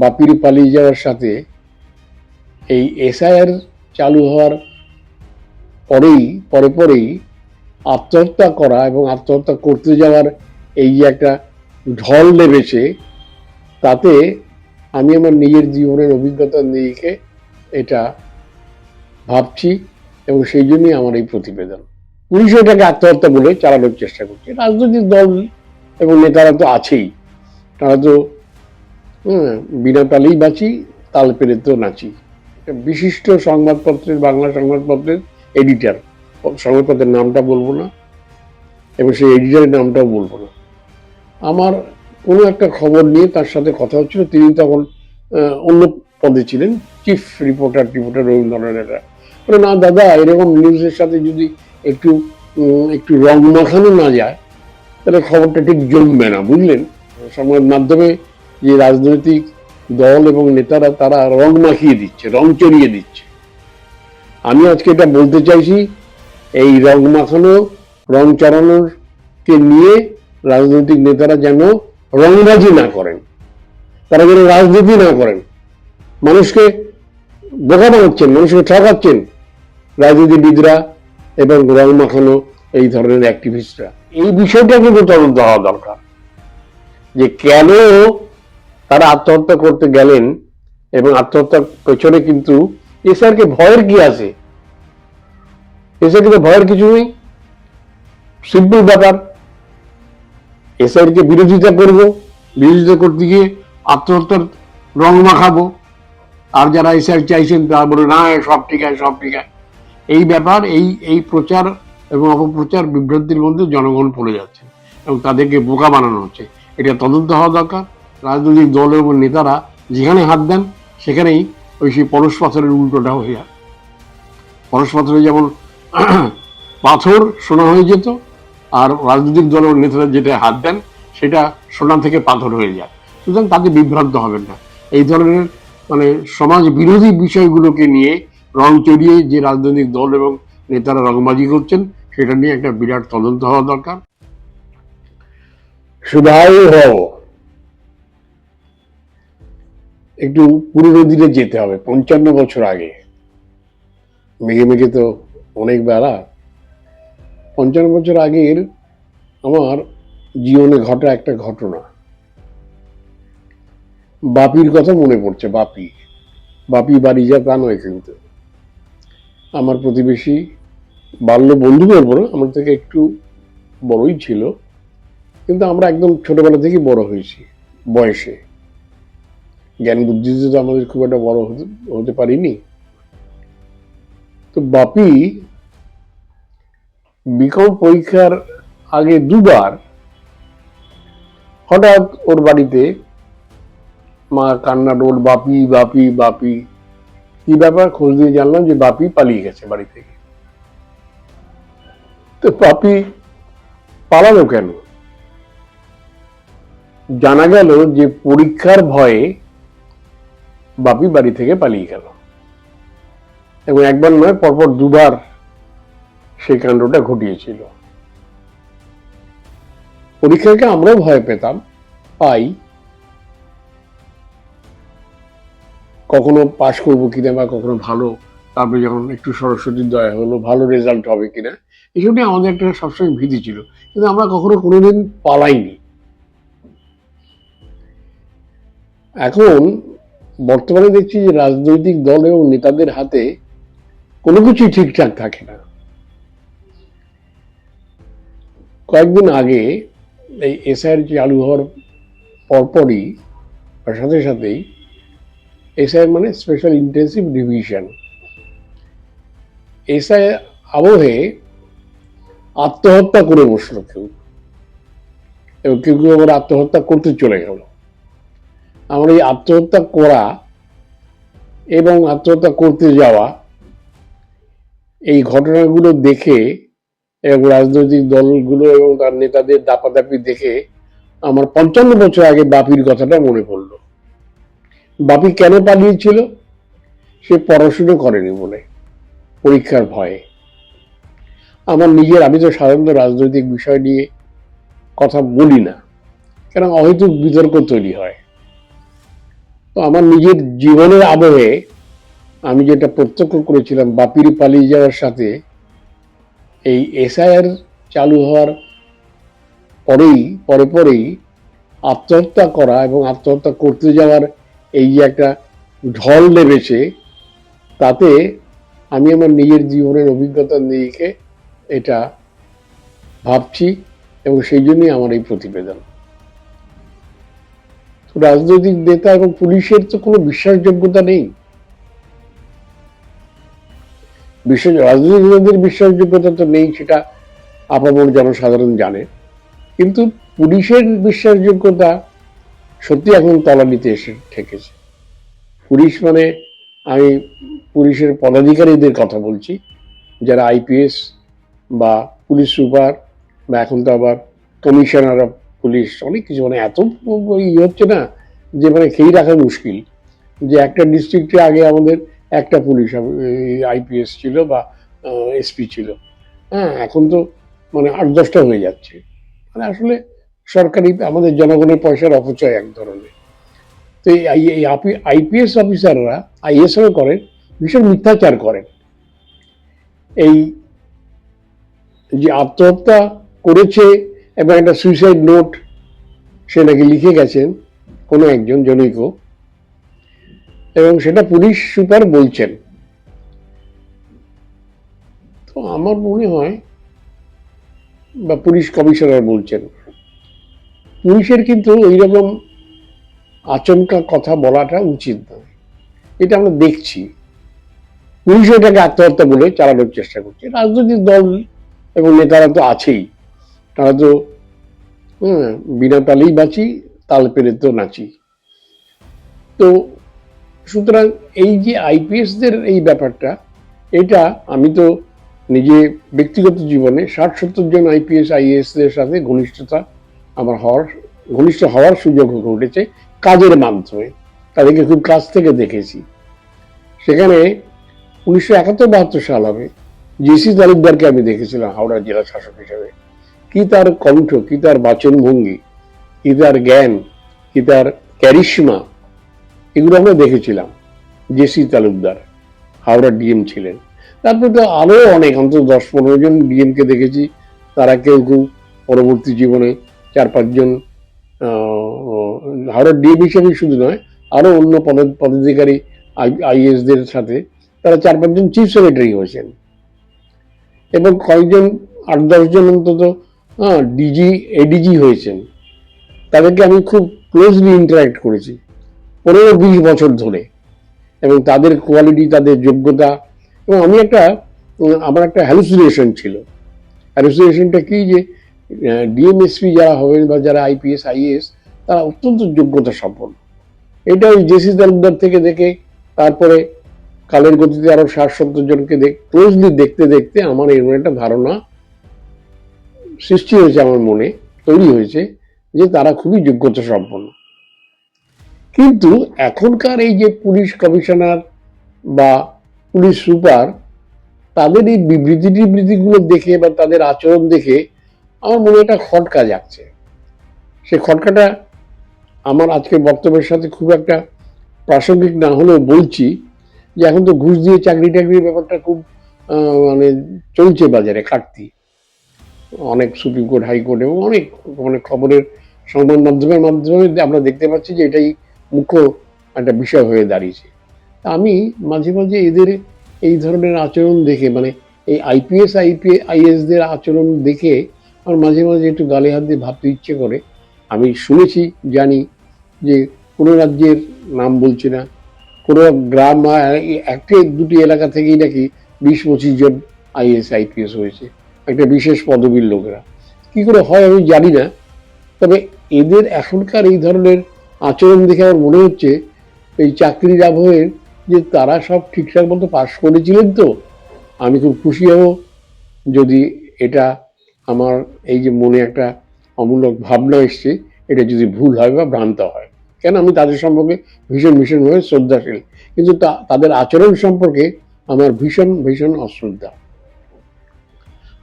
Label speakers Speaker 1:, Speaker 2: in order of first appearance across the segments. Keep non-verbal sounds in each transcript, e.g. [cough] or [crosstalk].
Speaker 1: বাপির পালিয়ে যাওয়ার সাথে এই এসআইআর চালু হওয়ার পরেই, পরে পরেই আত্মহত্যা করা এবং আত্মহত্যা করতে যাওয়ার এই যে একটা ঢল নেমেছে, তাতে আমি আমার নিজের জীবনের অভিজ্ঞতা নিয়ে এটা ভাবছি এবং সেই জন্যই আমার এই প্রতিবেদন। পুলিশ এটাকে আত্মহত্যা বলে চালানোর চেষ্টা করছে। রাজনৈতিক দল এবং নেতারা তো আছেই। তারা তো বিনা তালেই বাঁচি, তাল পেরে তো নাচি। বিশিষ্ট সংবাদপত্রের, বাংলা সংবাদপত্রের এডিটার। সংবাদপত্রের নামটা বলব না, এবং সেই এডিটারের নামটাও বলব না। আমার কোনো একটা খবর নিয়ে তার সাথে কথা হচ্ছিল। তিনি তখন অন্য পদে ছিলেন, চিফ রিপোর্টার রিপোর্টার রবীন্দ্রনাথেরা বলে, না দাদা, এরকম নিউজের সাথে যদি একটু একটু রং মাখানো না যায়, তাহলে খবরটা ঠিক জমবে না, বুঝলেন? সংবাদ মাধ্যমে যে রাজনৈতিক দল এবং নেতারা তারা রং মাখিয়ে দিচ্ছে, রং চড়িয়ে দিচ্ছে। আমি আজকে এটা বলতে চাইছি, এই রং মাখানো, রং চড়ানোর কে নিয়ে রাজনৈতিক নেতারা যেন রংবাজি না করেন, তারা যেন রাজনীতি না করেন। মানুষকে বোকা বানাচ্ছেন, মানুষকে ঠকাচ্ছেন রাজনীতিবিদরা এবং রং মাখানো এই ধরনের অ্যাক্টিভিস্টরা এই বিষয়টা কিন্তু তদন্ত হওয়া দরকার, যে কেন তারা আত্মহত্যা করতে গেলেন এবং আত্মহত্যার পেছনে কিন্তু এসআরকে ভয়ের কি আছে? এসআর ভয়ের কিছু নেই। সিম্পল ব্যাপার। এসআইকে বিরোধিতা করব, বিরোধিতা করতে গিয়ে আত্মহত্যার রং মাখাবো। আর যারা এসআই চাইছেন তারা বলে না, সব ঠিক আছে, সব ঠিক আছে। এই ব্যাপার, এই এই প্রচার এবং অপপ্রচার বিভ্রান্তির মধ্যে জনগণ পড়ে যাচ্ছে এবং তাদেরকে বোকা বানানো হচ্ছে। এটা তদন্ত হওয়া দরকার। রাজনৈতিক দল এবং নেতারা যেখানে হাত দেন, সেখানেই ওই সেই পরশ পাথরের উল্টোটা হয়ে যায়। পরশ পাথরে যেমন [clears throat] পাথর সোনা হয়ে যেত, আর রাজনৈতিক দল এবং নেতারা যেটা হাত দেন, সেটা সোনা থেকে পাথর হয়ে যায়। সুতরাং তাতে বিভ্রান্ত হবেন না। এই ধরনের মানে সমাজ বিরোধী বিষয়গুলোকে নিয়ে রং চড়িয়ে যে রাজনৈতিক দল এবং নেতারা রংবাজি করছেন, সেটা নিয়ে একটা বিরাট তদন্ত হওয়া দরকার। শুধায়ু হও একটু পুরনো দিনে যেতে হবে, পঞ্চান্ন বছর আগে। মেঘে মেঘে তো অনেক বেলা পঞ্চান্ন বছর আগের আমার জীবনে ঘটা একটা ঘটনা। বাপির কথা মনে পড়ছে, বাপি। বাপি বাড়ি যা তা নয় কিন্তু। আমার প্রতিবেশী বাল্য বন্ধু বলব না আমার থেকে একটু বড়ই ছিল। কিন্তু আমরা একদম ছোটবেলা থেকেই বড় হয়েছি, বয়সে। জ্ঞান বুদ্ধিতে তো আমাদের খুব একটা বড় হতে পারিনি। তো বাপি বিকম পরীক্ষার আগে দুবার হঠাৎ ওর বাড়িতে মা কান্না ওর বাপি বাপি বাপি, কি ব্যাপার খোঁজ দিয়ে জানলাম যে বাপি পালিয়ে গেছে বাড়ি থেকে। তো বাপি পালালো কেন? জানা গেল যে পরীক্ষার ভয়ে বাপি বাড়ি থেকে পালিয়ে গেল। এবং একবার নয়, পরপর দুবার সেই কাণ্ডটা ঘটিয়েছিল। পরীক্ষাকে আমরাও ভয় পেতাম, পাই। কখনো পাশ করব কিনা বা কখনো ভালো, তারপরে যখন একটু সরস্বতীর দয়া হলো, ভালো রেজাল্ট হবে কিনা এইসব নিয়ে আমাদের একটা সবসময় ভীতি ছিল। কিন্তু আমরা কখনো কোনোদিন পালাইনি। এখন বর্তমানে দেখছি যে রাজনৈতিক দল এবং নেতাদের হাতে কোনো কিছুই ঠিকঠাক থাকে না। কয়েকদিন আগে এই এসআইআর চালু হওয়ার পরপরই আর সাথে সাথেই এসআই মানে স্পেশাল ইন্টেন্সিভ ডিভিশন। এসআই আবহে আত্মহত্যা করে বসল কেউ। এবং কেউ কেউ আবার আত্মহত্যা করতে চলে গেল। আমার এই আত্মহত্যা করা এবং আত্মহত্যা করতে যাওয়া, এই ঘটনাগুলো দেখে এবং রাজনৈতিক দলগুলো এবং তার নেতাদের দাপাদাপি দেখে আমার পঞ্চান্ন বছর আগে বাপির কথাটা মনে পড়ল। বাপি কেন পালিয়েছিল? সে পড়াশুনো করেনি বলে, পরীক্ষার ভয়ে। আমার নিজের, আমি তো সাধারণত রাজনৈতিক বিষয় নিয়ে কথা বলি না, কেন অহেতুক বিতর্ক তৈরি হয়। তো আমার নিজের জীবনের আবহে আমি যেটা প্রত্যক্ষ করেছিলাম বাপির পালিয়ে যাওয়ার সাথে, এই এসআইআর চালু হওয়ার পরেই, পরে পরেই আত্মহত্যা করা এবং আত্মহত্যা করতে যাওয়ার এই যে একটা ঢল নেমেছে, তাতে আমি আমার নিজের জীবনের অভিজ্ঞতা নিয়ে এটা ভাবছি এবং সেই জন্যই আমার এই প্রতিবেদন। রাজনৈতিক নেতা এবং পুলিশের তো কোনো বিশ্বাসযোগ্যতা নেই। বিশ্বাস রাজনৈতিক নেতাদের বিশ্বাসযোগ্যতা তো নেই, সেটা আপামর জনসাধারণ জানে। কিন্তু পুলিশের বিশ্বাসযোগ্যতা সত্যি এখন তলানিতে এসে ঠেকেছে। পুলিশ মানে আমি পুলিশের পদাধিকারীদের কথা বলছি, যারা আইপিএস বা পুলিশ সুপার বা এখন তো আবার কমিশনার অফ পুলিশ অনেক কিছু মানে এত ই হচ্ছে না যে মানে খেয়ে রাখা মুশকিল যে একটা ডিস্ট্রিক্টে আগে আমাদের একটা পুলিশ আইপিএস ছিল বা এসপি ছিল। হ্যাঁ এখন তো মানে আট দশটা হয়ে যাচ্ছে। মানে আসলে সরকারি, আমাদের জনগণের পয়সার অপচয় এক ধরনের। তো এই এই আইপিএস অফিসাররা আইএসও করেন ভীষণ মিথ্যাচার করেন। এই যে আত্মহত্যা করেছে এবং একটা সুইসাইড নোট সে নাকি লিখে গেছেন কোনো একজন জনৈক। এবং সেটা পুলিশ সুপার বলছেন। তো আমার মনে হয় বা পুলিশ কমিশনার বলছেন, পুলিশের কিন্তু এইরকম আচমকা কথা বলাটা উচিত নয়। এটা আমরা দেখছি। পুলিশ এটাকে আত্মহত্যা বলে চালানোর চেষ্টা করছে। রাজনৈতিক দল এবং নেতারা তো আছেই। তারা হ্যাঁ বিনা তালেই বাঁচি, তাল পেরে তো নাচি। তো সুতরাং এই যে আইপিএসদের এই ব্যাপারটা, এটা আমি তো নিজে ব্যক্তিগত জীবনে ষাট সত্তর জন আইপিএস আইএসদের সাথে ঘনিষ্ঠতা আমার হওয়ার, ঘনিষ্ঠ হওয়ার সুযোগ ঘটেছে কাজের মাধ্যমে। তাদেরকে খুব কাছ থেকে দেখেছি। সেখানে উনিশশো একাত্তর বাহাত্তর সাল হবে। জেসি তালুকদারকে আমি দেখেছিলাম, হাওড়া জেলা শাসক হিসেবে। কি তার কণ্ঠ, কি তার বাচনভঙ্গি, কি তার জ্ঞান, কি তার ক্যারিশমা, এগুলো আমরা দেখেছিলাম, জেসি তালুকদার হাওড়া ডিএম ছিলেন। তারপরে তো আরও অনেক, অন্তত দশ পনেরো জন ডিএমকে দেখেছি। তারা কেউ কেউ পরবর্তী জীবনে চার পাঁচজন হাওড়া ডিএম হিসেবে শুধু নয় আরও অন্য পদ, পদাধিকারী আই, আইএসদের সাথে তারা চার পাঁচজন চিফ সেক্রেটারি হয়েছেন। এবং কয়েকজন আট দশজন অন্তত হ্যাঁ ডিজি এডিজি হয়েছেন। তাদেরকে আমি খুব ক্লোজলি ইন্টারাক্ট করেছি পনেরো বিশ বছর ধরে এবং তাদের কোয়ালিটি তাদের যোগ্যতা এবং আমি একটা, আমার একটা হ্যালুসিনেশন ছিল। হ্যালুসিনেশনটা কি যে ডিএমএসপি যারা হবেন বা যারা আইপিএস আইএস তারা অত্যন্ত যোগ্যতা সম্পন্ন। এটা ওই জেসি তালুকদার থেকে দেখে, তারপরে কালের গতিতে আরও ষাট সত্তর জনকে ক্লোজলি দেখতে দেখতে আমার এরকম একটা ধারণা সৃষ্টি হয়েছে আমার মনে, তৈরি হয়েছে যে তারা খুবই যোগ্যতা সম্পন্ন কিন্তু এখনকার এই যে পুলিশ কমিশনার বা পুলিশ সুপার, তাদের এই বিবৃতি টিবৃতিগুলো দেখে বা তাদের আচরণ দেখে আমার মনে একটা খটকা যাচ্ছে সে খটকাটা আমার আজকের বক্তব্যের সাথে খুব একটা প্রাসঙ্গিক না হলেও বলছি যে এখন তো ঘুষ দিয়ে চাকরি টাকরির ব্যাপারটা খুব মানে চলছে বাজারে খাটতি অনেক সুপ্রিম কোর্ট হাইকোর্ট এবং অনেক মানে খবরের সংবাদ মাধ্যমের মাধ্যমে আমরা দেখতে পাচ্ছি যে এটাই মুখ্য একটা বিষয় হয়ে দাঁড়িয়েছে। আমি মাঝে মাঝে এদের এই ধরনের আচরণ দেখে মানে এই আইপিএস, আইপি, আইএসদের আচরণ দেখে আমার মাঝে মাঝে একটু গালে হাত দিয়ে ভাবতে ইচ্ছে করে। আমি শুনেছি, জানি যে কোনো রাজ্যের নাম বলছি না, কোনো গ্রাম একটি, দুটি এলাকা থেকেই নাকি বিশ পঁচিশ জন আইএস, আইপিএস হয়েছে। একটা বিশেষ পদবীর লোকেরা। কি করে হয় আমি জানি না, তবে এদের এখনকার এই ধরনের আচরণ দেখে আমার মনে হচ্ছে এই চাকরির আবহের যে তারা সব ঠিকঠাক মতো পাশ করেছিলেন তো, আমি খুব খুশি হব যদি এটা আমার এই যে মনে একটা অমূলক ভাবনা এসছে, এটা যদি ভুল হয় বা ভ্রান্ত হয়। কেন আমি তাদের সম্পর্কে ভীষণ ভীষণভাবে শ্রদ্ধাশীল, কিন্তু তাদের আচরণ সম্পর্কে আমার ভীষণ ভীষণ অশ্রদ্ধা।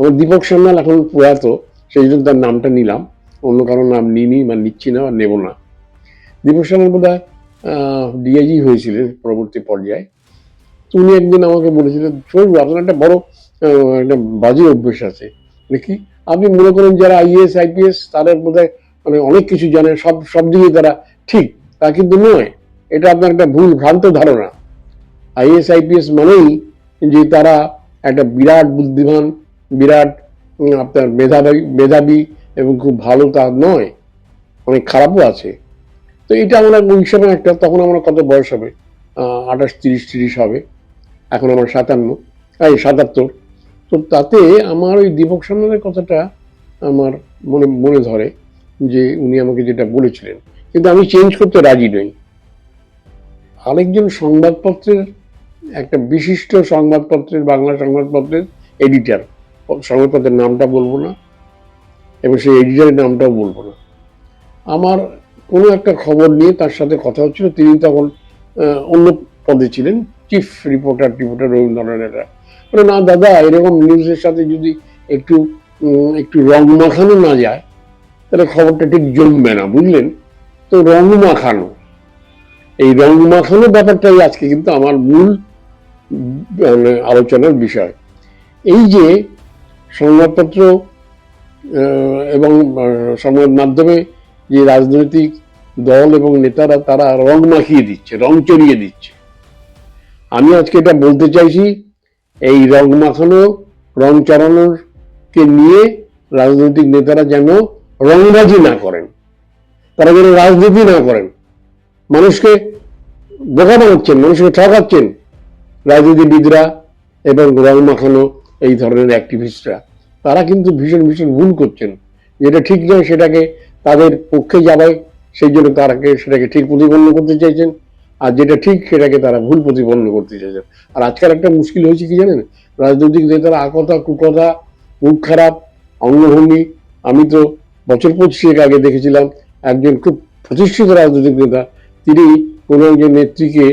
Speaker 1: আমার দীপক সান্যাল এখন প্রয়াত, সেই জন্য তার নামটা নিলাম। অন্য কারোর নাম নিইনি বা নিচ্ছি না বা নেব না। দীপক সান্যাল বোধ ডিআইজি হয়েছিলেন পরবর্তী পর্যায়ে। উনি একদিন আমাকে বলেছিলেন, শোন, আপনার একটা বড় একটা বাজে অভ্যেস আছে। নাকি আপনি মনে করেন যারা আইএস আইপিএস তাদের বোধহয় মানে অনেক কিছু জানে, সব সব দিকে তারা ঠিক, তা কিন্তু নয়। এটা আপনার একটা ভুল ভ্রান্ত ধারণা। আইএস আইপিএস মানেই যে তারা একটা বিরাট বুদ্ধিমান বিরাট আপনার মেধাবী মেধাবী এবং খুব ভালো তা নয়, অনেক খারাপও আছে। তো এটা আমরা ওই সময় একটা, তখন আমার কত বয়স হবে? আঠাশ, তিরিশ তিরিশ হবে। এখন আমার সাতান্ন, এই সাতাত্তর। তো তাতে আমার ওই দীপক সান্যালের কথাটা আমার মনে মনে ধরে যে উনি আমাকে যেটা বলেছিলেন। কিন্তু আমি চেঞ্জ করতে রাজি নই। আরেকজন সংবাদপত্রের, একটা বিশিষ্ট সংবাদপত্রের, বাংলা সংবাদপত্রের এডিটার সংবাদপত্রের নামটা বলব না, এবং সেই এডিটারের নামটাও বলব না। আমার কোনো একটা খবর নিয়ে তার সাথে কথা হচ্ছিল, তিনি তখন অন্য পদে ছিলেন চিফ রিপোর্টার রিপোর্টার রবীন্দ্রনাথেরা বলে, না দাদা, এরকম নিউজের সাথে যদি একটু একটু রং মাখানো না যায়, তাহলে খবরটা ঠিক জমবে না, বুঝলেন? তো রং মাখানো। এই রং মাখানো ব্যাপারটাই আজকে কিন্তু আমার মূল মানে আলোচনার বিষয়। এই যে সংবাদপত্র এবং সংবাদ মাধ্যমে যে রাজনৈতিক দল এবং নেতারা, তারা রং মাখিয়ে দিচ্ছে, রং চড়িয়ে দিচ্ছে। আমি আজকে এটা বলতে চাইছি, এই রং মাখানো, রং চড়ানোর কে নিয়ে রাজনৈতিক নেতারা যেন রংবাজি না করেন, তারা যেন রাজনীতি না করেন। মানুষকে বোকা বানাচ্ছেন, মানুষকে ঠকাচ্ছেন রাজনীতিবিদরা, এবং রং মাখানো এই ধরনের অ্যাক্টিভিস্টরা তারা কিন্তু ভীষণ ভীষণ ভুল করছেন। যেটা ঠিক নয়, সেটাকে তাদের পক্ষে যাওয়ায় সেই জন্য তারাকে, সেটাকে ঠিক প্রতিপন্ন করতে চাইছেন। আর যেটা ঠিক, সেটাকে তারা ভুল প্রতিপন্ন করতে চাইছেন। আর আজকাল একটা মুশকিল হয়েছে কি জানেন? রাজনৈতিক নেতারা আকথা কুকথা মুখ খারাপ, অঙ্গভঙ্গি। আমি তো বছর পঁচিশেক আগে দেখেছিলাম, একজন খুব প্রতিষ্ঠিত রাজনৈতিক নেতা, তিনি কোনো একজন নেত্রীকে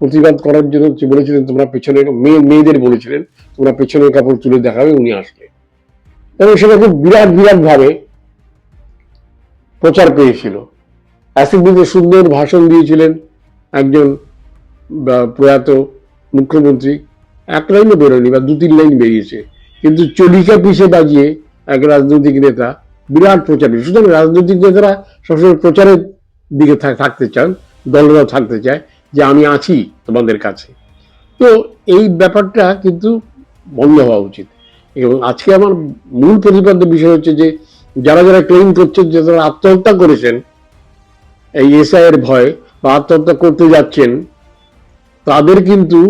Speaker 1: প্রতিবাদ করার জন্য বলেছিলেন, তোমরা পেছনে মেয়ে, মেয়েদের বলেছিলেন, তোমরা পেছনের কাপড় তুলে দেখাবে, উনি আসলে এবং সেটা খুব বিরাট বিরাট ভাবে প্রচার পেয়েছিল। অ্যাসেম্বলিতে সুন্দর ভাষণ দিয়েছিলেন একজন প্রয়াত মুখ্যমন্ত্রী। এক লাইনও বেরোয়নি, বা দু, তিন লাইন বেরিয়েছে। কিন্তু চলিকা পিছে বাজিয়ে এক রাজনৈতিক নেতা বিরাট প্রচারে সুতরাং রাজনৈতিক নেতারা সবসময় প্রচারের দিকে থাকতে চান দলরা থাকতে চায়। যে আমি আছি তোমাদের কাছে। তো এই ব্যাপারটা কিন্তু বন্ধ হওয়া উচিত। এবং আজকে আমার মূল প্রতিপাদ্য বিষয় হচ্ছে যে, যারা যারা ক্লেম করছেন যে তারা আত্মহত্যা করেছেন, এই এসআই এর ভয় বা আত্মহত্যা করতে যাচ্ছেন, তাদের কিন্তু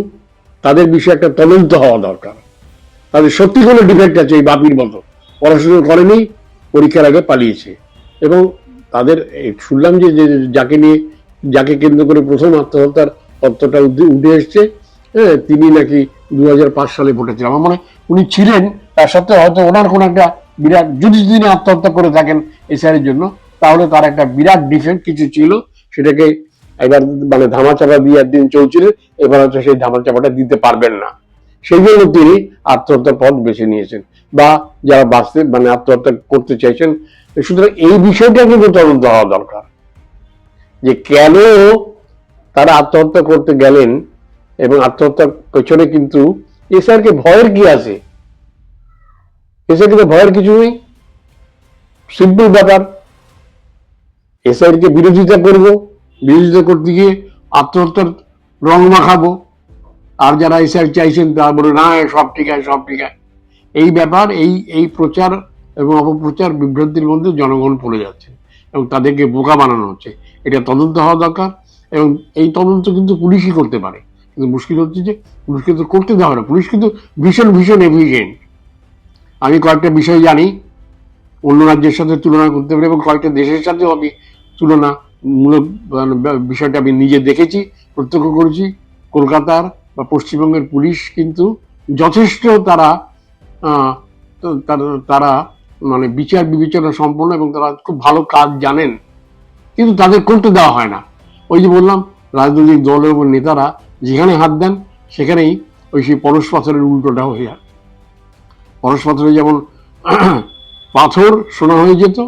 Speaker 1: তাদের বিষয়ে একটা তদন্ত হওয়া দরকার। তাদের সত্যি কোনো ডিফেক্ট আছে, এই বাপির মতো। পড়াশোনা করেনি, পরীক্ষার আগে পালিয়েছে। এবং তাদের শুনলাম যে যে, যাকে নিয়ে যাকে কেন্দ্র করে প্রথম আত্মহত্যার তত্ত্বটা উঠে- এসছে হ্যাঁ তিনি নাকি দুই হাজার পাঁচ সালে ভোটেছিলেন। আমার মনে উনি ছিলেন, তার সত্ত্বেও হয়তো ওনার কোনো একটা বিরাট, যদি তিনি আত্মহত্যা করে থাকেন এসআইয়ের জন্য, তাহলে তার একটা বিরাট ডিফেক্ট কিছু ছিল, সেটাকে এবার মানে ধামাচাপা দিয়ে একদিন চলছিলেন এবার হয়তো সেই ধামাচাপাটা দিতে পারবেন না। সেই জন্য তিনি আত্মহত্যার পথ বেছে নিয়েছেন, বা যারা বাঁচতে মানে আত্মহত্যা করতে চাইছেন, সুতরাং এই বিষয়টা কিন্তু তদন্ত হওয়া দরকার। যে কেন তারা আত্মহত্যা করতে গেলেন এবং আত্মহত্যার পেছনে কিন্তু এসআরকে ভয়ের কি আছে? এসআরকে ভয়ের কিছু নেই। সিম্পল ব্যাপার। এসআইকে বিরোধিতা করব, বিরোধিতা করতে গিয়ে আত্মহত্যার রং মাখাবো। আর যারা এসআই চাইছেন তারা বলে না সব ঠিক আছে, সব ঠিক আছে। এই ব্যাপার, এই এই প্রচার এবং অপপ্রচার বিভ্রান্তির মধ্যে জনগণ পড়ে যাচ্ছে এবং তাদেরকে বোকা বানানো হচ্ছে। এটা তদন্ত হওয়া দরকার এবং এই তদন্ত কিন্তু পুলিশই করতে পারে। কিন্তু মুশকিল হচ্ছে যে পুলিশকে তো করতে দেওয়া না। পুলিশ কিন্তু ভীষণ ভীষণ এফিসিয়েন্ট আমি কয়েকটা বিষয় জানি, অন্য রাজ্যের সাথে তুলনা করতে পারি এবং কয়েকটা দেশের সাথেও আমি তুলনামূলক মানে ব- বিষয়টা আমি নিজে দেখেছি, প্রত্যক্ষ করেছি। কলকাতার বা পশ্চিমবঙ্গের পুলিশ কিন্তু যথেষ্ট তারা- তারা মানে বিচার বিবেচনা সম্পন্ন এবং তারা খুব ভালো কাজ জানেন। কিন্তু তাদের করতে দেওয়া হয় না। ওই যে বললাম, রাজনৈতিক দলের এবং নেতারা যেখানে হাত দেন, সেখানেই ওই সেই পরশ পাথরের উল্টোটা হয়ে যায়। পরশ পাথরে যেমন [clears throat] পাথর সোনা হয়ে যেত,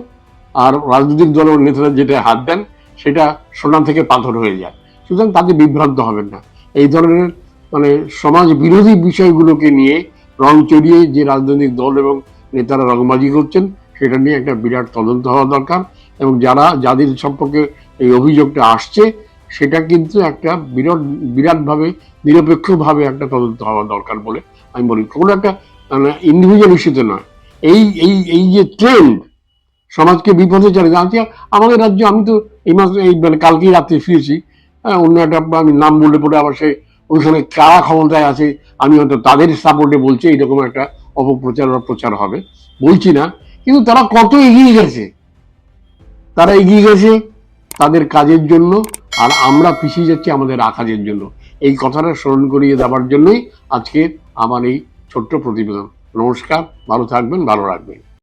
Speaker 1: আর রাজনৈতিক দলের নেতারা যেটা হাত দেন, সেটা সোনা থেকে পাথর হয়ে যায়। সুতরাং তাতে বিভ্রান্ত হবেন না। এই ধরনের মানে সমাজ বিরোধী বিষয়গুলোকে নিয়ে রং চড়িয়ে যে রাজনৈতিক দল এবং নেতারা রংবাজি করছেন, সেটা নিয়ে একটা বিরাট তদন্ত হওয়া দরকার। এবং যারা যাদের সম্পর্কে এই অভিযোগটা আসছে সেটা কিন্তু একটা বিরাট বিরাটভাবে নিরপেক্ষভাবে একটা তদন্ত হওয়া দরকার বলে আমি বলি কোনো একটা মানে ইন্ডিভিজুয়াল ইস্যুতে নয়। এই এই এই যে ট্রেন্ড সমাজকে বিপদে চলে যাচ্ছে আমাদের রাজ্যে আমি তো এই মাস এই মানে কালকেই রাত্রে ফিরেছি। হ্যাঁ, অন্য একটা আমি নাম বললে পরে আবার সে ওইখানে কারা ক্ষমতায় আছে আমি হয়তো তাদের সাপোর্টে বলছি এইরকম একটা অপপ্রচার বা প্রচার হবে। বলছি না কিন্তু তারা কত এগিয়ে গেছে? তারা এগিয়ে গেছে তাদের কাজের জন্য, আর আমরা পিছিয়ে যাচ্ছি আমাদের আকাজের জন্য। এই কথাটা স্মরণ করিয়ে দেওয়ার জন্যই আজকে আমার এই ছোট্ট প্রতিবেদন। নমস্কার, ভালো থাকবেন, ভালো রাখবেন।